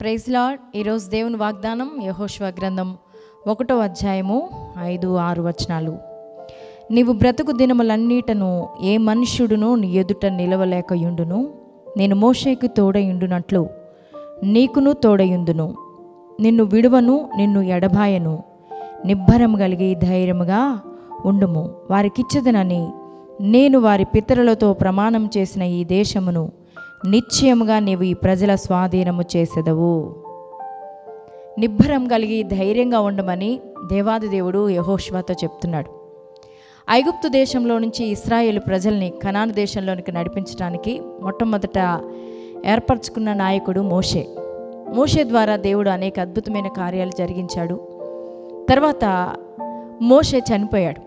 Praise lord ఈరోజు దేవుని వాగ్దానం యహోష్వ గ్రంథం ఒకటో అధ్యాయము ఐదు ఆరు వచనాలు. నీవు బ్రతుకు దినములన్నిటను ఏ మనుష్యుడును నీ ఎదుట నిలవలేకయుండును. నేను మోషేకు తోడయుండునట్లు నీకును తోడయుందును. నిన్ను విడువను నిన్ను ఎడబాయను. నిబ్బరం కలిగి ధైర్యముగా ఉండుము. వారికిచ్చదనని నేను వారి పితరులతో ప్రమాణం చేసిన ఈ దేశమును నిశ్చయముగా నీవు ఈ ప్రజల స్వాధీనము చేసెదవు. నిబ్బరం కలిగి ధైర్యంగా ఉండమని దేవాది దేవుడు యహోష్వాతో చెప్తున్నాడు. ఐగుప్తు దేశంలో నుంచి ఇస్రాయేల్ ప్రజల్ని కనాను దేశంలోనికి నడిపించడానికి మొట్టమొదట ఏర్పరచుకున్న నాయకుడు మోషే. మోషే ద్వారా దేవుడు అనేక అద్భుతమైన కార్యాలు జరిగించాడు. తర్వాత మోషే చనిపోయాడు.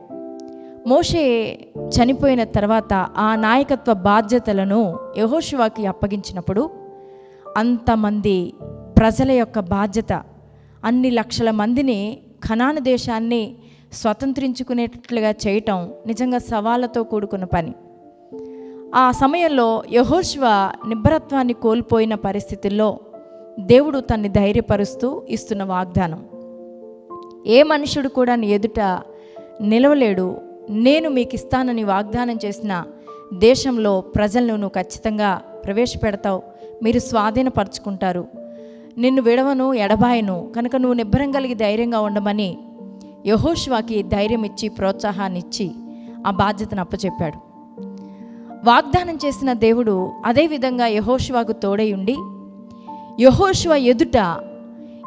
మోషే చనిపోయిన తర్వాత ఆ నాయకత్వ బాధ్యతలను యహోశివాకి అప్పగించినప్పుడు అంతమంది ప్రజల యొక్క బాధ్యత అన్ని లక్షల మందిని ఖనాను దేశాన్ని స్వతంత్రించుకునేటట్లుగా చేయటం నిజంగా సవాళ్ళతో కూడుకున్న పని. ఆ సమయంలో యహోష్వ నిబ్బరత్వాన్ని కోల్పోయిన పరిస్థితుల్లో దేవుడు తన్ని ధైర్యపరుస్తూ ఇస్తున్న వాగ్దానం. ఏ మనుషుడు కూడా నీ ఎదుట నిలవలేడు నేను మీకు ఇస్తానని వాగ్దానం చేసిన దేశంలో ప్రజలను నువ్వు ఖచ్చితంగా ప్రవేశపెడతావు. మీరు స్వాధీనపరుచుకుంటారు. నిన్ను విడవను ఎడబాయను. కనుక నువ్వు నిబ్బరం కలిగి ధైర్యంగా ఉండమని యహోష్వాకి ధైర్యం ఇచ్చి ప్రోత్సాహాన్ని ఇచ్చి ఆ బాధ్యతను అప్పచెప్పాడు. వాగ్దానం చేసిన దేవుడు అదేవిధంగా యహోష్వాకు తోడై ఉండి యహోష్వ ఎదుట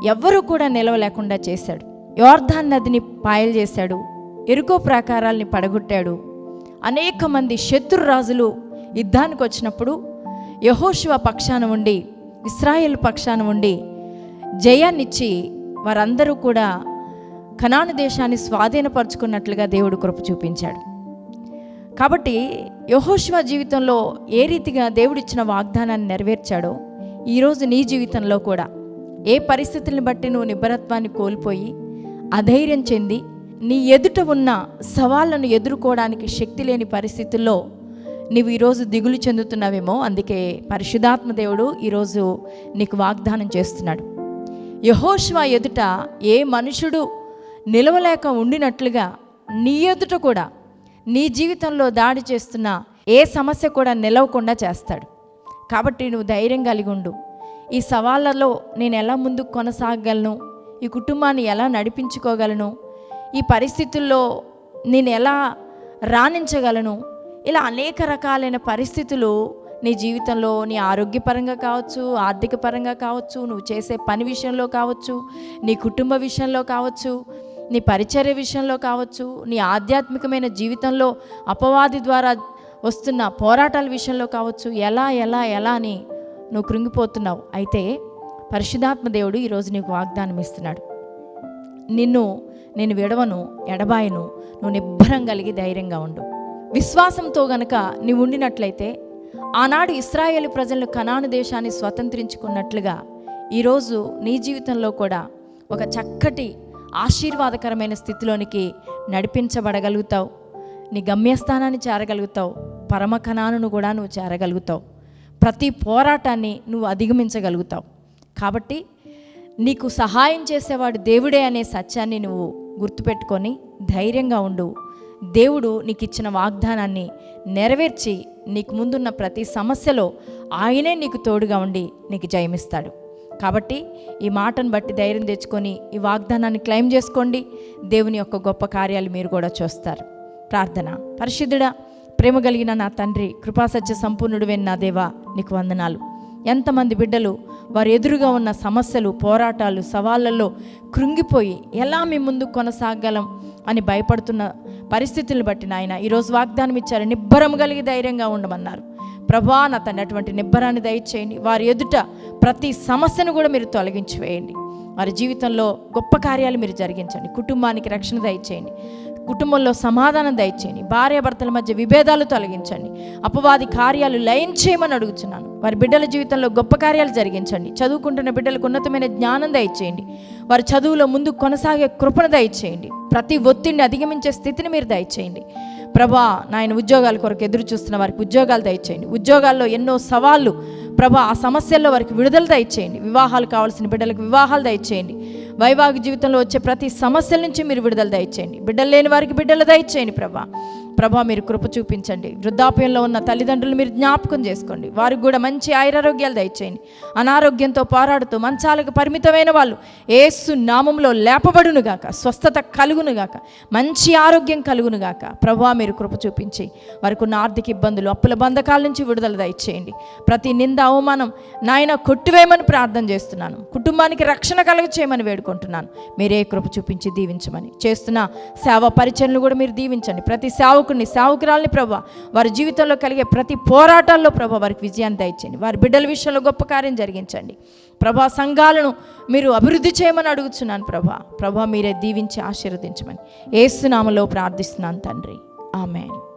ఎవ్వరూ కూడా నిలవలేకుండా చేశాడు. యోర్ధాన్ నదిని పాయలు చేశాడు. ఎరుకో ప్రాకారాల్ని పడగొట్టాడు. అనేక మంది శత్రు రాజులు యుద్ధానికి వచ్చినప్పుడు యహోశివ పక్షాన ఉండి ఇస్రాయేల్ పక్షాన ఉండి జయాన్నిచ్చి వారందరూ కూడా కనాను దేశాన్ని స్వాధీనపరుచుకున్నట్లుగా దేవుడు కృప చూపించాడు. కాబట్టి యహోశివ జీవితంలో ఏ రీతిగా దేవుడిచ్చిన వాగ్దానాన్ని నెరవేర్చాడో ఈరోజు నీ జీవితంలో కూడా ఏ పరిస్థితుల్ని బట్టి నువ్వు నిబ్బరత్వాన్ని కోల్పోయి అధైర్యం చెంది నీ ఎదుట ఉన్న సవాళ్ళను ఎదుర్కోవడానికి శక్తి లేని పరిస్థితుల్లో నీవు ఈరోజు దిగులు చెందుతున్నావేమో అందుకే పరిశుధాత్మ దేవుడు ఈరోజు నీకు వాగ్దానం చేస్తున్నాడు. యహోష్వా ఎదుట ఏ మనుషుడు నిలవలేక ఉండినట్లుగా నీ ఎదుట కూడా నీ జీవితంలో దాడి చేస్తున్న ఏ సమస్య కూడా నిలవకుండా చేస్తాడు. కాబట్టి నువ్వు ధైర్యం కలిగి ఉండు. ఈ సవాళ్ళలో నేను ఎలా ముందుకు కొనసాగలను? ఈ కుటుంబాన్ని ఎలా నడిపించుకోగలను? ఈ పరిస్థితుల్లో నేను ఎలా రాణించగలను? ఇలా అనేక రకాలైన పరిస్థితులు నీ జీవితంలో నీ ఆరోగ్యపరంగా కావచ్చు ఆర్థిక పరంగా కావచ్చు నువ్వు చేసే పని విషయంలో కావచ్చు నీ కుటుంబ విషయంలో కావచ్చు నీ పరిచర్య విషయంలో కావచ్చు నీ ఆధ్యాత్మికమైన జీవితంలో అపవాది ద్వారా వస్తున్న పోరాటాల విషయంలో కావచ్చు ఎలా ఎలా ఎలా అని నువ్వు కృంగిపోతున్నావు. అయితే పరిశుధాత్మ దేవుడు ఈరోజు నీకు వాగ్దానం ఇస్తున్నాడు నిన్ను నేను విడవను ఎడబాయను నువ్వు నిబ్బరం కలిగి ధైర్యంగా ఉండు. విశ్వాసంతో గనక నీవు ఉండినట్లయితే ఆనాడు ఇస్రాయేల్ ప్రజలు కనాను దేశాన్ని స్వతంత్రించుకున్నట్లుగా ఈరోజు నీ జీవితంలో కూడా ఒక చక్కటి ఆశీర్వాదకరమైన స్థితిలోనికి నడిపించబడగలుగుతావు. నీ గమ్యస్థానాన్ని చేరగలుగుతావు. పరమ కణాను కూడా నువ్వు చేరగలుగుతావు. ప్రతి పోరాటాన్ని నువ్వు అధిగమించగలుగుతావు. కాబట్టి నీకు సహాయం చేసేవాడు దేవుడే అనే సత్యాన్ని నువ్వు గుర్తుపెట్టుకొని ధైర్యంగా ఉండు. దేవుడు నీకు ఇచ్చిన వాగ్దానాన్ని నెరవేర్చి నీకు ముందున్న ప్రతి సమస్యలో ఆయనే నీకు తోడుగా ఉండి నీకు జయమిస్తాడు. కాబట్టి ఈ మాటను బట్టి ధైర్యం తెచ్చుకొని ఈ వాగ్దానాన్ని క్లెయిమ్ చేసుకోండి. దేవుని యొక్క గొప్ప కార్యాలు మీరు కూడా చూస్తారు. ప్రార్థన. పరిశుద్ధుడా ప్రేమ కలిగిన నా తండ్రి కృపాసత్య సంపూర్ణుడు నా దేవా నీకు వందనాలు. ఎంతమంది బిడ్డలు వారు ఎదురుగా ఉన్న సమస్యలు పోరాటాలు సవాళ్ళల్లో కృంగిపోయి ఎలా మీ ముందు కొనసాగలం అని భయపడుతున్న పరిస్థితులను బట్టి నాయన ఈరోజు వాగ్దానం ఇచ్చారు. నిబ్బరం కలిగి ధైర్యంగా ఉండమన్నారు. ప్రభా నా తండ్రి అటువంటి నిబ్బరాన్ని దయచేయండి. వారి ఎదుట ప్రతి సమస్యను కూడా మీరు తొలగించి వేయండి. వారి జీవితంలో గొప్ప కార్యాలు మీరు జరిగించండి. కుటుంబానికి రక్షణ దయచేయండి. కుటుంబంలో సమాధానం దయచేయండి. భార్యాభర్తల మధ్య విభేదాలు తొలగించండి. అపవాది కార్యాలు లయం చేయమని అడుగుతున్నాను వారి బిడ్డల జీవితంలో గొప్ప కార్యాలు జరిగించండి. చదువుకుంటున్న బిడ్డలకు ఉన్నతమైన జ్ఞానం దయచేయండి. వారి చదువులో ముందు కొనసాగే కృపణ దయచేయండి. ప్రతి ఒత్తిడిని అధిగమించే స్థితిని మీరు దయచేయండి. ప్రభా నాయన ఉద్యోగాల కొరకు ఎదురు చూస్తున్న వారికి ఉద్యోగాలు దయచేయండి. ఉద్యోగాల్లో ఎన్నో సవాళ్ళు ప్రభా ఆ సమస్యల్లో వారికి విడుదల దయచేయండి. వివాహాలు కావాల్సిన బిడ్డలకు వివాహాలు దయచేయండి. వైవాహిక జీవితంలో వచ్చే ప్రతి సమస్యల నుంచి మీరు విడుదల దయచేయండి. బిడ్డలు లేని వారికి బిడ్డలు దయచేయండి ప్రభా. ప్రభా మీరు కృప చూపించండి. వృద్ధాప్యంలో ఉన్న తల్లిదండ్రులు మీరు జ్ఞాపకం చేసుకోండి. వారికి కూడా మంచి ఐరారోగ్యాలు దయచేయండి. అనారోగ్యంతో పోరాడుతూ మంచాలకు పరిమితమైన వాళ్ళు ఏసు నామంలో లేపబడునుగాక స్వస్థత కలుగునుగాక మంచి ఆరోగ్యం కలుగునుగాక. ప్రభా మీరు కృప చూపించి వారికి ఉన్న ఆర్థిక ఇబ్బందులు అప్పుల బంధకాల నుంచి విడుదల దయచేయండి. ప్రతి నింద అవమానం నాయన కొట్టివేయమని ప్రార్థన చేస్తున్నాను. కుటుంబానికి రక్షణ కలుగ చేయమని వేడుకుంటున్నాను. మీరే కృప చూపించి దీవించమని. చేస్తున్న సేవ పరిచయలు కూడా మీరు దీవించండి. ప్రతి సేవ సేవకుని సేవకురాలని ప్రభా. వారి జీవితంలో కలిగే ప్రతి పోరాటాల్లో ప్రభా వారికి విజయాన్ని దయచేయండి. వారి బిడ్డల విషయంలో గొప్ప కార్యం జరిగించండి. ప్రభా సంఘాలను మీరు అభివృద్ధి చేయమని అడుగుతున్నాను ప్రభా. ప్రభా మీరే దీవించి ఆశీర్వదించమని. ఏసునామలో ప్రార్థిస్తున్నాను తండ్రి. ఆమెన్.